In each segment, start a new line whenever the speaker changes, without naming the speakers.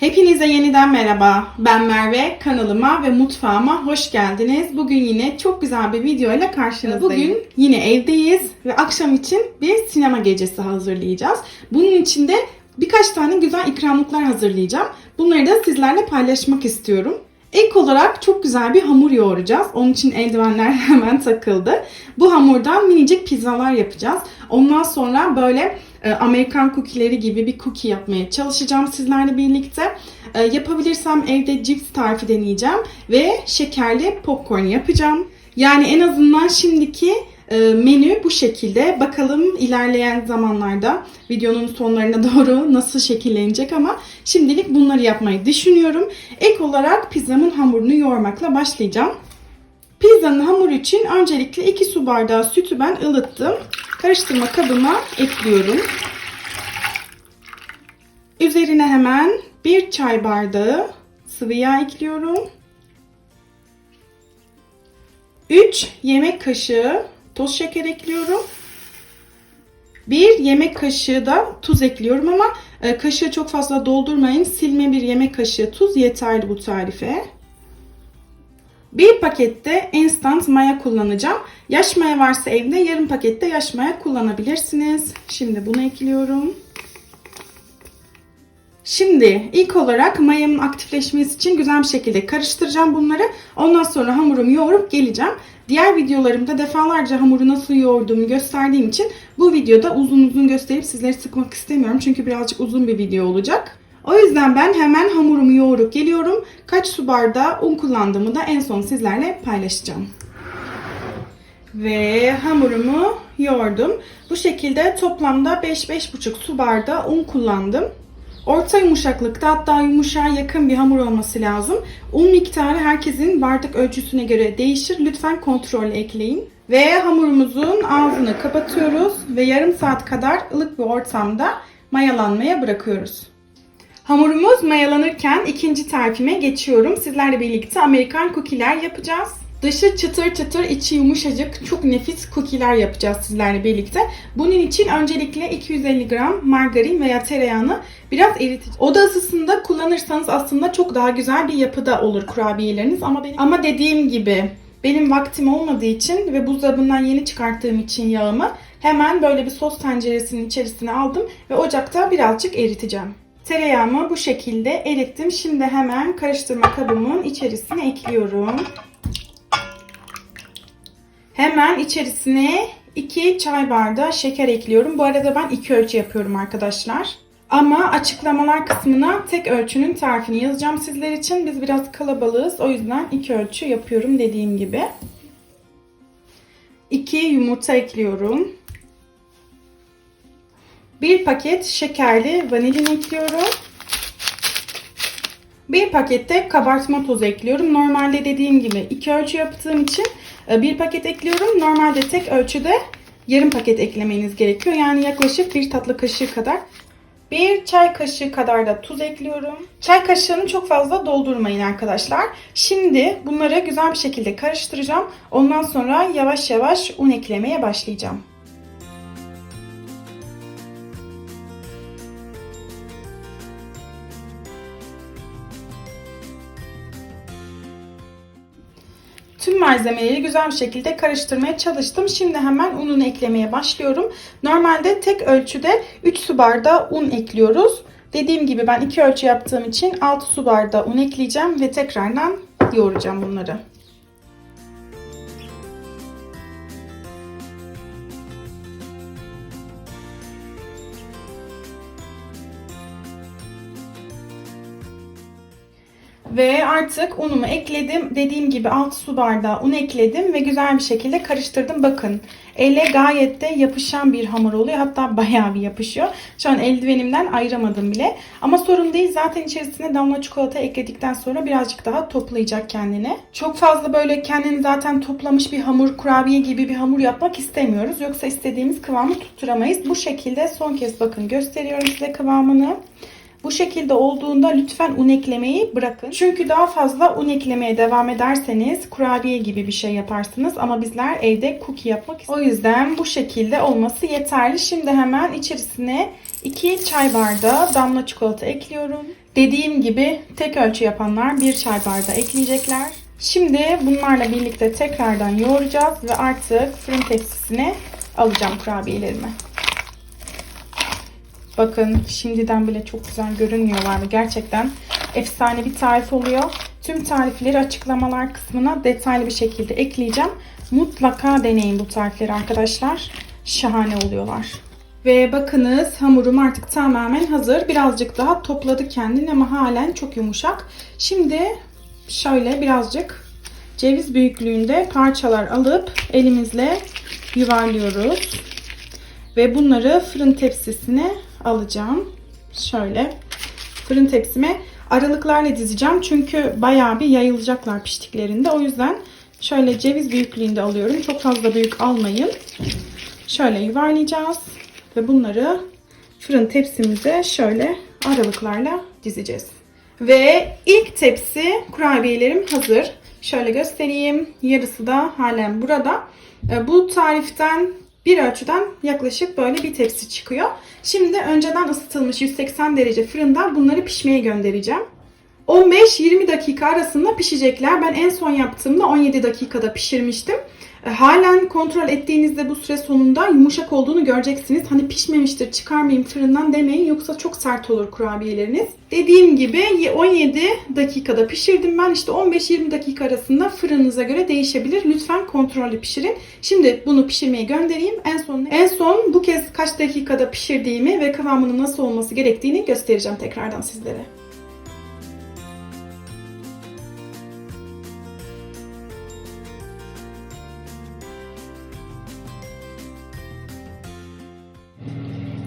Hepinize yeniden merhaba. Ben Merve. Kanalıma ve mutfağıma hoş geldiniz. Bugün yine çok güzel bir video ile karşınızdayım. Bugün yine evdeyiz ve akşam için bir sinema gecesi hazırlayacağız. Bunun için de birkaç tane güzel ikramlıklar hazırlayacağım. Bunları da sizlerle paylaşmak istiyorum. İlk olarak çok güzel bir hamur yoğuracağız. Onun için eldivenler hemen takıldı. Bu hamurdan minicik pizzalar yapacağız. Ondan sonra böyle e, Amerikan cookie'leri gibi bir cookie yapmaya çalışacağım sizlerle birlikte. E, yapabilirsem evde cips tarifi deneyeceğim ve şekerli popcorn yapacağım. Yani en azından şimdiki e, menü bu şekilde. Bakalım ilerleyen zamanlarda videonun sonlarına doğru nasıl şekillenecek ama şimdilik bunları yapmayı düşünüyorum. Ek olarak pizzamın hamurunu yoğurmakla başlayacağım. Pizzanın hamuru için öncelikle 2 su bardağı sütü ben ılıttım. Karıştırma kabıma ekliyorum. Üzerine hemen 1 çay bardağı sıvı yağ ekliyorum. 3 yemek kaşığı toz şeker ekliyorum. 1 yemek kaşığı da tuz ekliyorum ama e, kaşığı çok fazla doldurmayın. Silme bir yemek kaşığı tuz yeterli bu tarife. Bir pakette instant maya kullanacağım. Yaş maya varsa evde yarım pakette yaş maya kullanabilirsiniz. Şimdi bunu ekliyorum. Şimdi ilk olarak mayamın aktifleşmesi için güzel bir şekilde karıştıracağım bunları. Ondan sonra hamurumu yoğurup geleceğim. Diğer videolarımda defalarca hamuru nasıl yoğurduğumu gösterdiğim için bu videoda uzun uzun gösterip sizleri sıkmak istemiyorum. Çünkü birazcık uzun bir video olacak. O yüzden ben hemen hamurumu yoğurup geliyorum. Kaç su bardağı un kullandığımı da en son sizlerle paylaşacağım. Ve hamurumu yoğurdum. Bu şekilde toplamda 5-5,5 su bardağı un kullandım. Orta yumuşaklıkta hatta yumuşağa yakın bir hamur olması lazım. Un miktarı herkesin bardak ölçüsüne göre değişir. Lütfen kontrol ekleyin. Ve hamurumuzun ağzını kapatıyoruz ve yarım saat kadar ılık bir ortamda mayalanmaya bırakıyoruz. Hamurumuz mayalanırken ikinci tarifime geçiyorum. Sizlerle birlikte Amerikan cookie'ler yapacağız. Dışı çıtır çıtır, içi yumuşacık, çok nefis cookie'ler yapacağız sizlerle birlikte. Bunun için öncelikle 250 gram margarin veya tereyağını biraz eritici. Oda ısısında kullanırsanız aslında çok daha güzel bir yapıda olur kurabiyeleriniz. Ama benim, ama dediğim gibi benim vaktim olmadığı için ve buzdolabından yeni çıkarttığım için yağımı hemen böyle bir sos tenceresinin içerisine aldım ve ocakta birazcık eriteceğim. Tereyağımı bu şekilde erittim. Şimdi hemen karıştırma kabımın içerisine ekliyorum. Hemen içerisine 2 çay bardağı şeker ekliyorum. Bu arada ben 2 ölçü yapıyorum arkadaşlar. Ama açıklamalar kısmına tek ölçünün tarifini yazacağım sizler için. Biz biraz kalabalığız. O yüzden 2 ölçü yapıyorum dediğim gibi. 2 yumurta ekliyorum. 1 paket şekerli vanilin ekliyorum. Bir pakette kabartma tozu ekliyorum. Normalde dediğim gibi iki ölçü yaptığım için e, bir paket ekliyorum. Normalde tek ölçüde yarım paket eklemeniz gerekiyor. Yani yaklaşık bir tatlı kaşığı kadar. Bir çay kaşığı kadar da tuz ekliyorum. Çay kaşığını çok fazla doldurmayın arkadaşlar. Şimdi bunları güzel bir şekilde karıştıracağım. Ondan sonra yavaş yavaş un eklemeye başlayacağım. Malzemeleri güzel bir şekilde karıştırmaya çalıştım. Şimdi hemen ununu eklemeye başlıyorum. Normalde tek ölçüde 3 su bardağı un ekliyoruz. Dediğim gibi ben 2 ölçü yaptığım için 6 su bardağı un ekleyeceğim ve tekrardan yoğuracağım bunları. Ve artık unumu ekledim. Dediğim gibi 6 su bardağı un ekledim ve güzel bir şekilde karıştırdım. Bakın ele gayet de yapışan bir hamur oluyor. Hatta bayağı bir yapışıyor. Şu an eldivenimden ayıramadım bile. Ama sorun değil. Zaten içerisine damla çikolata ekledikten sonra birazcık daha toplayacak kendini. Çok fazla böyle kendini zaten toplamış bir hamur, kurabiye gibi bir hamur yapmak istemiyoruz. Yoksa istediğimiz kıvamı tutturamayız. Bu şekilde son kez bakın gösteriyorum size kıvamını. Bu şekilde olduğunda lütfen un eklemeyi bırakın. Çünkü daha fazla un eklemeye devam ederseniz kurabiye gibi bir şey yaparsınız. Ama bizler evde cookie yapmak istiyoruz. O yüzden bu şekilde olması yeterli. Şimdi hemen içerisine 2 çay bardağı damla çikolata ekliyorum. Dediğim gibi tek ölçü yapanlar 1 çay bardağı ekleyecekler. Şimdi bunlarla birlikte tekrardan yoğuracağız ve artık fırın tepsisine alacağım kurabiyelerimi. Bakın şimdiden bile çok güzel görünüyorlar ve gerçekten efsane bir tarif oluyor. Tüm tarifleri açıklamalar kısmına detaylı bir şekilde ekleyeceğim. Mutlaka deneyin bu tarifleri arkadaşlar. Şahane oluyorlar. Ve bakınız hamurum artık tamamen hazır. Birazcık daha topladı kendini ama halen çok yumuşak. Şimdi şöyle birazcık ceviz büyüklüğünde parçalar alıp elimizle yuvarlıyoruz. Ve bunları fırın tepsisine alacağım. Şöyle fırın tepsime aralıklarla dizeceğim. Çünkü bayağı bir yayılacaklar piştiklerinde. O yüzden şöyle ceviz büyüklüğünde alıyorum. Çok fazla büyük almayın. Şöyle yuvarlayacağız. Ve bunları fırın tepsimize şöyle aralıklarla dizeceğiz. Ve ilk tepsi kurabiyelerim hazır. Şöyle göstereyim. Yarısı da halen burada. Bu tariften bir ölçüden yaklaşık böyle bir tepsi çıkıyor. Şimdi önceden ısıtılmış 180 derece fırında bunları pişmeye göndereceğim. 15-20 dakika arasında pişecekler. Ben en son yaptığımda 17 dakikada pişirmiştim. E, halen kontrol ettiğinizde bu süre sonunda yumuşak olduğunu göreceksiniz. Hani pişmemiştir çıkarmayayım fırından demeyin yoksa çok sert olur kurabiyeleriniz. Dediğim gibi 17 dakikada pişirdim ben. İşte 15-20 dakika arasında fırınınıza göre değişebilir. Lütfen kontrollü pişirin. Şimdi bunu pişirmeye göndereyim. En son en son bu kez kaç dakikada pişirdiğimi ve kıvamının nasıl olması gerektiğini göstereceğim tekrardan sizlere.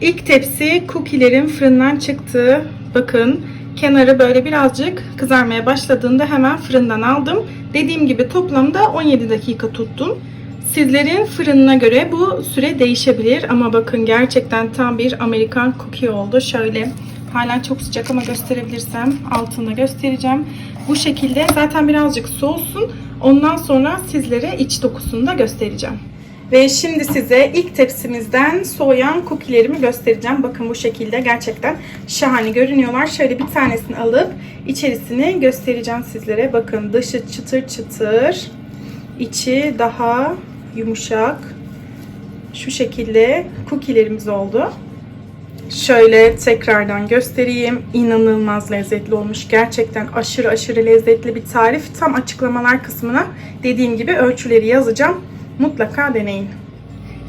İlk tepsi cookie'lerin fırından çıktı. Bakın kenarı böyle birazcık kızarmaya başladığında hemen fırından aldım. Dediğim gibi toplamda 17 dakika tuttum. Sizlerin fırınına göre bu süre değişebilir ama bakın gerçekten tam bir Amerikan cookie oldu. Şöyle hala çok sıcak ama gösterebilirsem altında göstereceğim. Bu şekilde zaten birazcık soğusun. Ondan sonra sizlere iç dokusunu da göstereceğim. Ve şimdi size ilk tepsimizden soğuyan cookie'lerimi göstereceğim. Bakın bu şekilde gerçekten şahane görünüyorlar. Şöyle bir tanesini alıp içerisini göstereceğim sizlere. Bakın dışı çıtır çıtır, içi daha yumuşak. Şu şekilde cookie'lerimiz oldu. Şöyle tekrardan göstereyim. İnanılmaz lezzetli olmuş. Gerçekten aşırı aşırı lezzetli bir tarif. Tam açıklamalar kısmına dediğim gibi ölçüleri yazacağım. Mutlaka deneyin.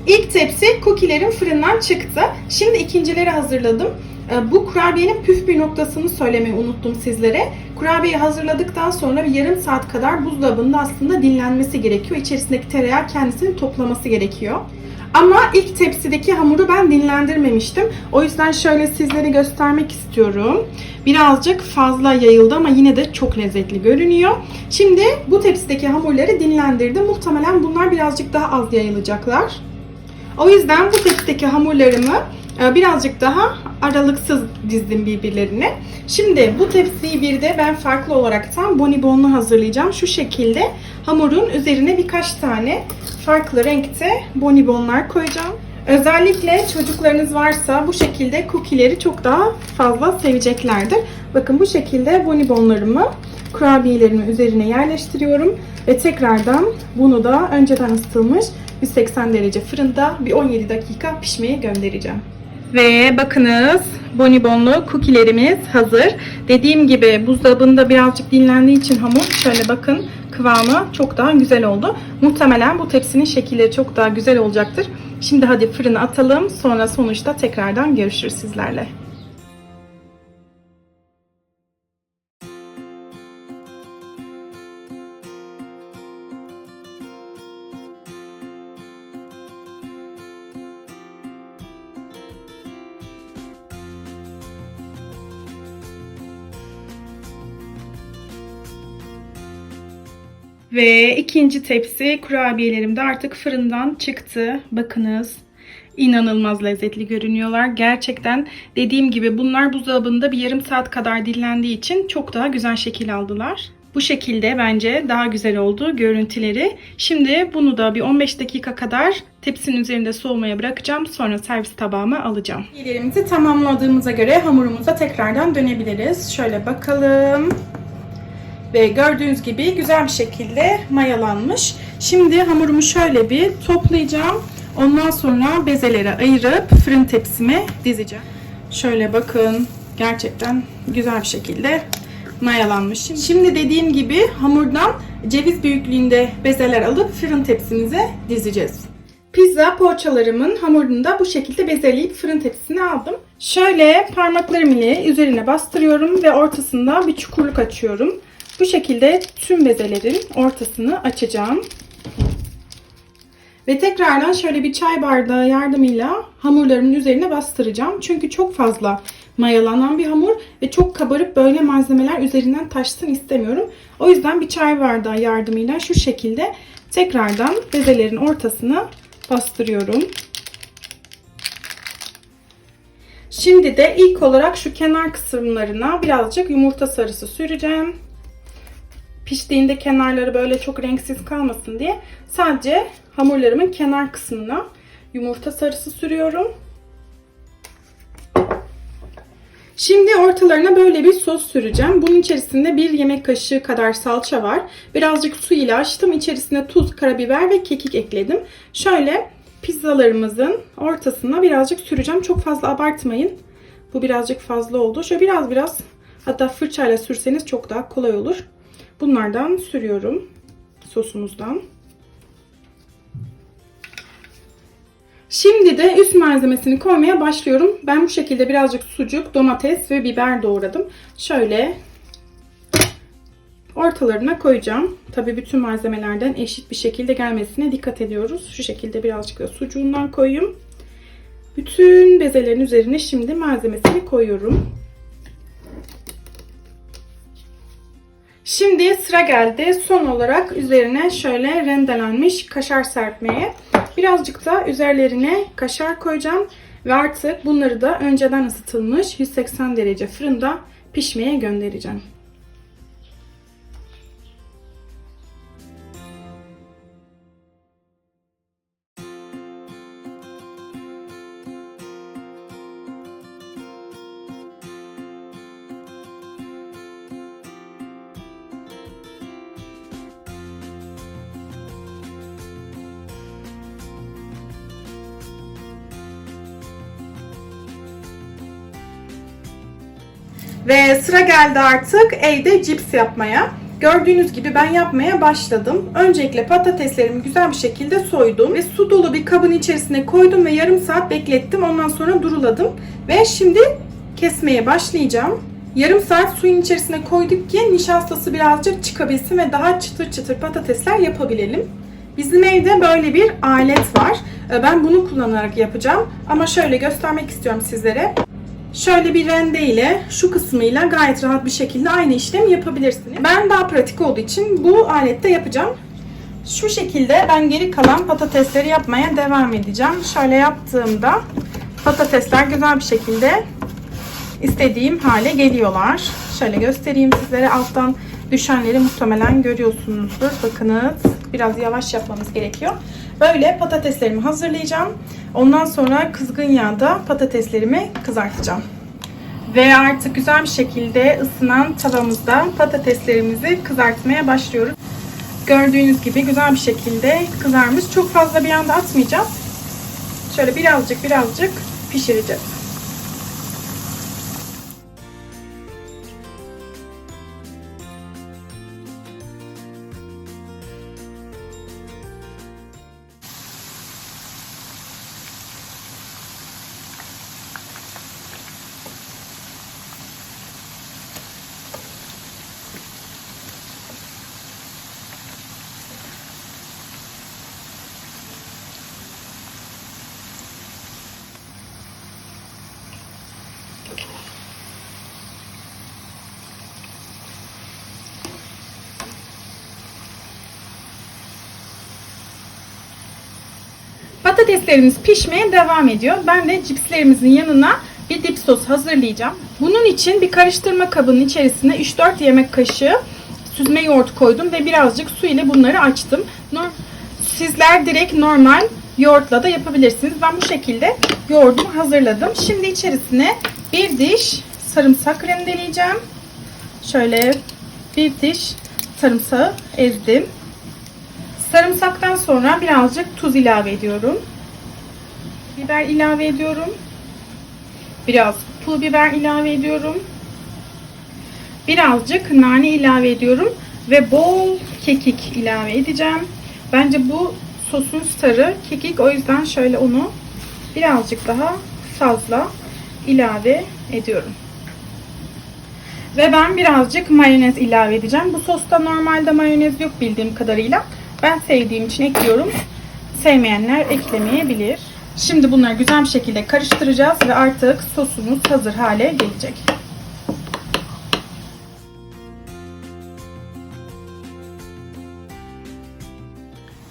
İlk tepsi cookie'lerin fırından çıktı. Şimdi ikincileri hazırladım. Bu kurabiyenin püf bir noktasını söylemeyi unuttum sizlere. Kurabiyeyi hazırladıktan sonra bir yarım saat kadar buzdolabında aslında dinlenmesi gerekiyor. İçerisindeki tereyağı kendisini toplaması gerekiyor. Ama ilk tepsideki hamuru ben dinlendirmemiştim. O yüzden şöyle sizlere göstermek istiyorum. Birazcık fazla yayıldı ama yine de çok lezzetli görünüyor. Şimdi bu tepsideki hamurları dinlendirdim. Muhtemelen bunlar birazcık daha az yayılacaklar. O yüzden bu tepsideki hamurlarımı birazcık daha aralıksız dizdim birbirlerine. Şimdi bu tepsiyi bir de ben farklı olaraktan bonibonlu hazırlayacağım. Şu şekilde hamurun üzerine birkaç tane farklı renkte bonibonlar koyacağım. Özellikle çocuklarınız varsa bu şekilde cookie'leri çok daha fazla seveceklerdir. Bakın bu şekilde bonibonlarımı kurabiyelerimin üzerine yerleştiriyorum. Ve tekrardan bunu da önceden ısıtılmış 180 derece fırında bir 17 dakika pişmeye göndereceğim. Ve bakınız bonibonlu cookie'lerimiz hazır. Dediğim gibi buzdolabında birazcık dinlendiği için hamur şöyle bakın kıvamı çok daha güzel oldu. Muhtemelen bu tepsinin şekilleri çok daha güzel olacaktır. Şimdi hadi fırına atalım. Sonra sonuçta tekrardan görüşürüz sizlerle. Ve ikinci tepsi kurabiyelerim de artık fırından çıktı. Bakınız İnanılmaz lezzetli görünüyorlar. Gerçekten dediğim gibi bunlar buzdolabında bir yarım saat kadar dinlendiği için çok daha güzel şekil aldılar. Bu şekilde bence daha güzel oldu görüntüleri. Şimdi bunu da bir 15 dakika kadar tepsinin üzerinde soğumaya bırakacağım. Sonra servis tabağıma alacağım. İyilerimizi tamamladığımıza göre hamurumuza tekrardan dönebiliriz. Şöyle bakalım. Ve gördüğünüz gibi güzel bir şekilde mayalanmış. Şimdi hamurumu şöyle bir toplayacağım. Ondan sonra bezelere ayırıp fırın tepsime dizeceğim. Şöyle bakın gerçekten güzel bir şekilde mayalanmış. Şimdi dediğim gibi hamurdan ceviz büyüklüğünde bezeler alıp fırın tepsimize dizeceğiz. Pizza poğaçalarımın hamurunu da bu şekilde bezeleyip fırın tepsisine aldım. Şöyle parmaklarım ile üzerine bastırıyorum ve ortasında bir çukurluk açıyorum. Bu şekilde tüm bezelerin ortasını açacağım. Ve tekrardan şöyle bir çay bardağı yardımıyla hamurlarımın üzerine bastıracağım. Çünkü çok fazla mayalanan bir hamur ve çok kabarıp böyle malzemeler üzerinden taşsın istemiyorum. O yüzden bir çay bardağı yardımıyla şu şekilde tekrardan bezelerin ortasına bastırıyorum. Şimdi de ilk olarak şu kenar kısımlarına birazcık yumurta sarısı süreceğim. Piştiğinde kenarları böyle çok renksiz kalmasın diye sadece hamurlarımın kenar kısmına yumurta sarısı sürüyorum. Şimdi ortalarına böyle bir sos süreceğim. Bunun içerisinde bir yemek kaşığı kadar salça var. Birazcık su ile açtım. İçerisine tuz, karabiber ve kekik ekledim. Şöyle pizzalarımızın ortasına birazcık süreceğim. Çok fazla abartmayın. Bu birazcık fazla oldu. Şöyle biraz biraz hatta fırçayla sürseniz çok daha kolay olur. Bunlardan sürüyorum sosumuzdan. Şimdi de üst malzemesini koymaya başlıyorum. Ben bu şekilde birazcık sucuk, domates ve biber doğradım. Şöyle ortalarına koyacağım. Tabi bütün malzemelerden eşit bir şekilde gelmesine dikkat ediyoruz. Şu şekilde birazcık da sucuğundan koyayım. Bütün bezelerin üzerine şimdi malzemesini koyuyorum. Şimdi sıra geldi son olarak üzerine şöyle rendelenmiş kaşar serpmeye. Birazcık da üzerlerine kaşar koyacağım ve artık bunları da önceden ısıtılmış 180 derece fırında pişmeye göndereceğim. Ve sıra geldi artık evde cips yapmaya. Gördüğünüz gibi ben yapmaya başladım. Öncelikle patateslerimi güzel bir şekilde soydum ve su dolu bir kabın içerisine koydum ve yarım saat beklettim. Ondan sonra duruladım ve şimdi kesmeye başlayacağım. Yarım saat suyun içerisine koyduk ki nişastası birazcık çıkabilsin ve daha çıtır çıtır patatesler yapabilelim. Bizim evde böyle bir alet var. Ben bunu kullanarak yapacağım. Ama şöyle göstermek istiyorum sizlere. Şöyle bir rende ile şu kısmıyla gayet rahat bir şekilde aynı işlemi yapabilirsiniz. Ben daha pratik olduğu için bu alette yapacağım. Şu şekilde ben geri kalan patatesleri yapmaya devam edeceğim. Şöyle yaptığımda patatesler güzel bir şekilde istediğim hale geliyorlar. Şöyle göstereyim sizlere. Alttan düşenleri muhtemelen görüyorsunuzdur. Bakınız biraz yavaş yapmamız gerekiyor. Böyle patateslerimi hazırlayacağım. Ondan sonra kızgın yağda patateslerimi kızartacağım. Ve artık güzel bir şekilde ısınan tavamızda patateslerimizi kızartmaya başlıyoruz. Gördüğünüz gibi güzel bir şekilde kızarmış. Çok fazla bir anda atmayacağım. Şöyle birazcık birazcık pişireceğiz. Patateslerimiz pişmeye devam ediyor. Ben de cipslerimizin yanına bir dip sos hazırlayacağım. Bunun için bir karıştırma kabının içerisine 3-4 yemek kaşığı süzme yoğurt koydum ve birazcık su ile bunları açtım. Sizler direkt normal yoğurtla da yapabilirsiniz. Ben bu şekilde yoğurdumu hazırladım. Şimdi içerisine bir diş sarımsak rendeleyeceğim. Şöyle bir diş sarımsağı ezdim. Sarımsaktan sonra birazcık tuz ilave ediyorum. Biber ilave ediyorum. Biraz pul biber ilave ediyorum. Birazcık nane ilave ediyorum ve bol kekik ilave edeceğim. Bence bu sosun starı kekik o yüzden şöyle onu birazcık daha fazla ilave ediyorum. Ve ben birazcık mayonez ilave edeceğim. Bu sosta normalde mayonez yok bildiğim kadarıyla. Ben sevdiğim için ekliyorum. Sevmeyenler eklemeyebilir. Şimdi bunları güzel bir şekilde karıştıracağız ve artık sosumuz hazır hale gelecek.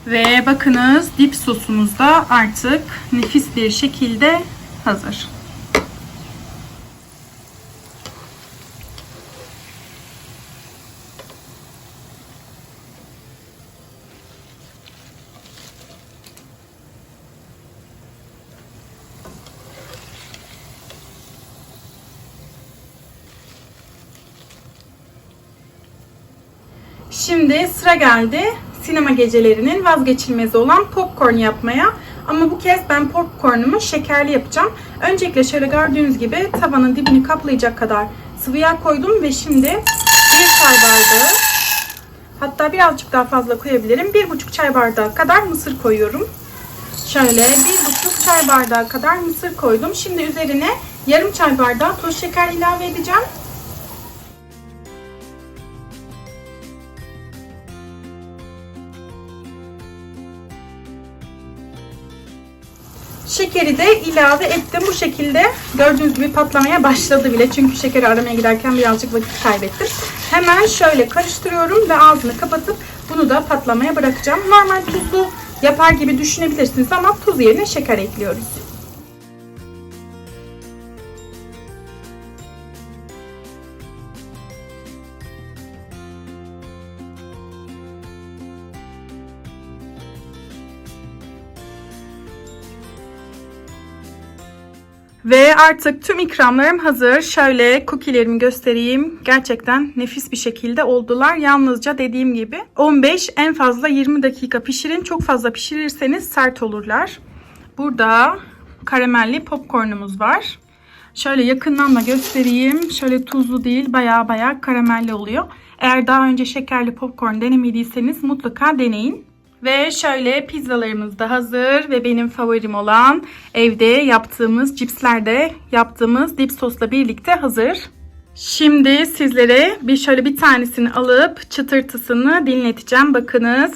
Ve bakınız dip sosumuz da artık nefis bir şekilde hazır. Şimdi sıra geldi sinema gecelerinin vazgeçilmezi olan popcorn yapmaya. Ama bu kez ben popcornumu şekerli yapacağım. Öncelikle şöyle gördüğünüz gibi tavanın dibini kaplayacak kadar sıvı yağ koydum ve şimdi bir çay bardağı hatta birazcık daha fazla koyabilirim. Bir buçuk çay bardağı kadar mısır koyuyorum. Şöyle bir buçuk çay bardağı kadar mısır koydum. Şimdi üzerine yarım çay bardağı toz şeker ilave edeceğim. Şekeri de ilave ettim. Bu şekilde gördüğünüz gibi patlamaya başladı bile. Çünkü şekeri aramaya giderken birazcık vakit kaybettim. Hemen şöyle karıştırıyorum ve ağzını kapatıp bunu da patlamaya bırakacağım. Normal tuzlu yapar gibi düşünebilirsiniz ama tuz yerine şeker ekliyoruz. Ve artık tüm ikramlarım hazır. Şöyle cookie'lerimi göstereyim. Gerçekten nefis bir şekilde oldular. Yalnızca dediğim gibi 15 en fazla 20 dakika pişirin. Çok fazla pişirirseniz sert olurlar. Burada karamelli popcornumuz var. Şöyle yakından da göstereyim. Şöyle tuzlu değil baya baya karamelli oluyor. Eğer daha önce şekerli popcorn denemediyseniz mutlaka deneyin. Ve şöyle pizzalarımız da hazır ve benim favorim olan evde yaptığımız cipsler de yaptığımız dip sosla birlikte hazır. Şimdi sizlere bir şöyle bir tanesini alıp çıtırtısını dinleteceğim. Bakınız.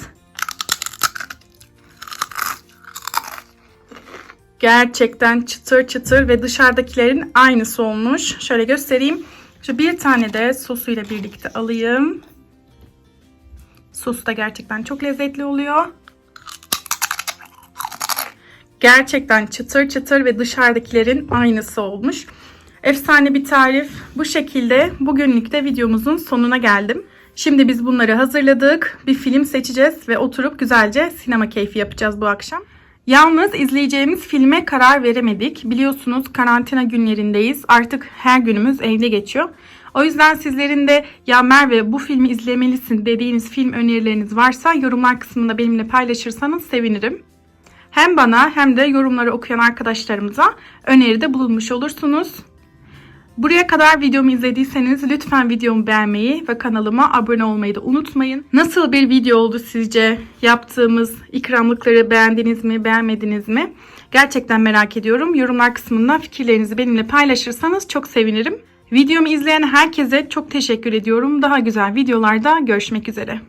Gerçekten çıtır çıtır ve dışarıdakilerin aynısı olmuş. Şöyle göstereyim. Şu bir tane de sosuyla birlikte alayım. Sosu da gerçekten çok lezzetli oluyor. Gerçekten çıtır çıtır ve dışarıdakilerin aynısı olmuş. Efsane bir tarif. Bu şekilde bugünlük de videomuzun sonuna geldim. Şimdi biz bunları hazırladık. Bir film seçeceğiz ve oturup güzelce sinema keyfi yapacağız bu akşam. Yalnız izleyeceğimiz filme karar veremedik. Biliyorsunuz karantina günlerindeyiz. Artık her günümüz evde geçiyor. O yüzden sizlerin de ya Merve bu filmi izlemelisin dediğiniz film önerileriniz varsa yorumlar kısmında benimle paylaşırsanız sevinirim. Hem bana hem de yorumları okuyan arkadaşlarımıza öneride bulunmuş olursunuz. Buraya kadar videomu izlediyseniz lütfen videomu beğenmeyi ve kanalıma abone olmayı da unutmayın. Nasıl bir video oldu sizce? Yaptığımız ikramlıkları beğendiniz mi, beğenmediniz mi? Gerçekten merak ediyorum. Yorumlar kısmında fikirlerinizi benimle paylaşırsanız çok sevinirim. Videomu izleyen herkese çok teşekkür ediyorum. Daha güzel videolarda görüşmek üzere.